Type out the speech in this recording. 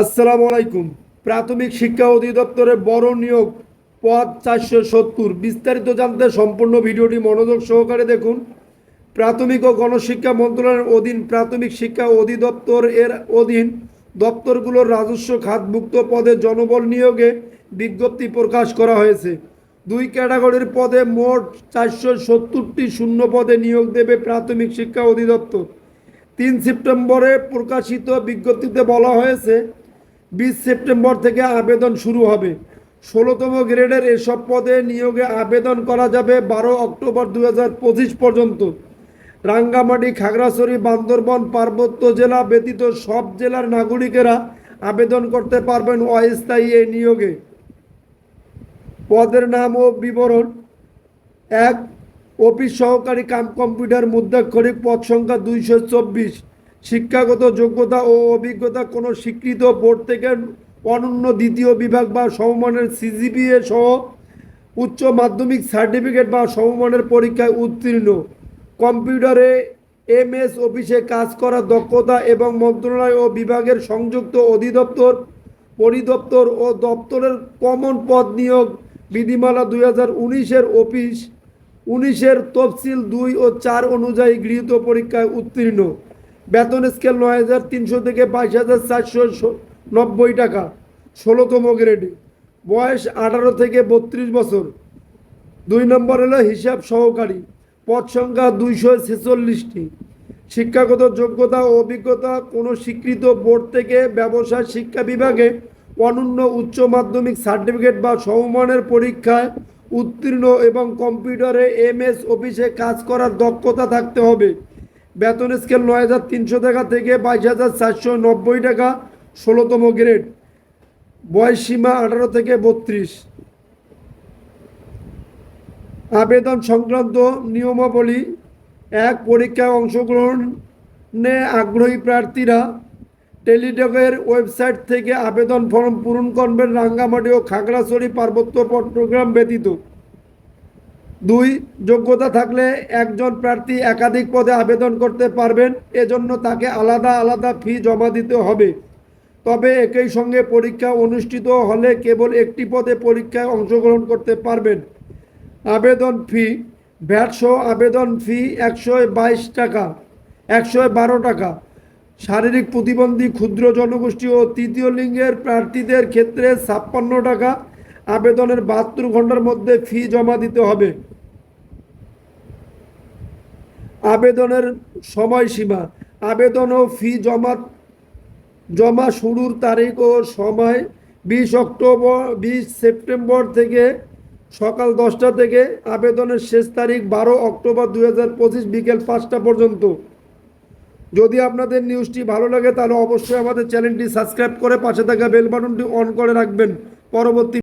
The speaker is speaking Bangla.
আসসালামু আলাইকুম। প্রাথমিক শিক্ষা অধিদপ্তরের বড় নিয়োগ, পদ চারশো সত্তর। বিস্তারিত জানতে সম্পূর্ণ ভিডিওটি মনোযোগ সহকারে দেখুন। প্রাথমিক ও গণশিক্ষা মন্ত্রণালয়ের অধীন প্রাথমিক শিক্ষা অধিদপ্তর এর অধীন দপ্তরগুলোর রাজস্ব খাতভুক্ত পদে জনবল নিয়োগে বিজ্ঞপ্তি প্রকাশ করা হয়েছে। দুই ক্যাটাগরির পদে মোট চারশো সত্তরটি শূন্য পদে নিয়োগ দেবে প্রাথমিক শিক্ষা অধিদপ্তর। তিন সেপ্টেম্বরে প্রকাশিত বিজ্ঞপ্তিতে বলা হয়েছে বিশ সেপ্টেম্বর থেকে আবেদন শুরু হবে। ষোলোতম গ্রেডের এসব পদে নিয়োগে আবেদন করা যাবে বারো অক্টোবর দু হাজার পঁচিশ পর্যন্ত। রাঙ্গামাটি, খাগড়াছড়ি, বান্দরবন, পার্বত্য জেলা ব্যতীত সব জেলার নাগরিকেরা আবেদন করতে পারবেন অস্থায়ী এই নিয়োগে। পদের নাম ও বিবরণ। এক, অফিস সহকারী কাম কম্পিউটার মুদ্রাক্ষরিক পদ সংখ্যা দুইশো চব্বিশ। শিক্ষাগত যোগ্যতা ও অভিজ্ঞতা কোনো স্বীকৃত বোর্ড থেকে অনন্য দ্বিতীয় বিভাগ বা সমমানের সিজিপিএ সহ উচ্চ মাধ্যমিক সার্টিফিকেট বা সমমানের পরীক্ষায় উত্তীর্ণ। কম্পিউটারে এমএস অফিসে কাজ করার দক্ষতা এবং মন্ত্রণালয় ও বিভাগের সংযুক্ত অধিদপ্তর, পরিদপ্তর ও দপ্তরের কমন পদ নিয়োগ বিধিমালা দুই হাজার উনিশের অফিস, উনিশের তফসিল দুই ও চার অনুযায়ী গৃহীত পরীক্ষায় উত্তীর্ণ। বেতন স্কেল নয় হাজার তিনশো থেকে বাইশ হাজার চারশো নব্বই টাকা। ষোলোতম গ্রেডে বয়স আঠারো থেকে বত্রিশ বছর। দুই নম্বর হলো হিসাব সহকারী। পদ সংখ্যা দুইশো ছেচল্লিশটি। শিক্ষাগত যোগ্যতা ও অভিজ্ঞতা কোনো স্বীকৃত বোর্ড থেকে ব্যবসা শিক্ষা বিভাগে অনন্য উচ্চ মাধ্যমিক সার্টিফিকেট বা সমমানের পরীক্ষায় উত্তীর্ণ এবং কম্পিউটারে এমএস অফিসে কাজ করার দক্ষতা থাকতে হবে। বেতন স্কেল নয় হাজার তিনশো টাকা থেকে বাইশ হাজার চারশো নব্বই টাকা, ষোলোতম গ্রেড বয়স সীমা আঠারো থেকে বত্রিশ। আবেদন সংক্রান্ত নিয়মাবলী, এক, পরীক্ষায় অংশগ্রহণে আগ্রহী প্রার্থীরা টেলিটকের ওয়েবসাইট থেকে আবেদন ফর্ম পূরণ করবেন রাঙ্গামাটি ও খাগড়াছড়ি পার্বত্য চট্টগ্রাম ব্যতীত। দুই, যোগ্যতা থাকলে একজন প্রার্থী একাধিক পদে আবেদন করতে পারবেন, এজন্য তাকে আলাদা আলাদা ফি জমা দিতে হবে। তবে একই সঙ্গে পরীক্ষা অনুষ্ঠিত হলে কেবল একটি পদে পরীক্ষায় অংশগ্রহণ করতে পারবেন। আবেদন ফি ভ্যাটসহ আবেদন ফি একশো বাইশ টাকা, একশো বারো টাকা। শারীরিক প্রতিবন্ধী ক্ষুদ্র জনগোষ্ঠী ও তৃতীয় লিঙ্গের প্রার্থীদের ক্ষেত্রে ছাপ্পান্ন টাকা আবেদনের বাহাত্তর ঘণ্টার মধ্যে ফি জমা দিতে হবে। আবেদনের সময়সীমা। আবেদন ও ফি জমা জমা শুরুর তারিখ ও সময় বিশ অক্টোবর, বিশ সেপ্টেম্বর থেকে সকাল দশটা থেকে আবেদনের শেষ তারিখ বারো অক্টোবর দু হাজার পঁচিশ বিকেল পাঁচটা পর্যন্ত। যদি আপনাদের নিউজটি ভালো লাগে তাহলে অবশ্যই আমাদের চ্যানেলটি সাবস্ক্রাইব করে পাশে থাকা বেল বাটনটি অন করে রাখবেন। পরবর্তী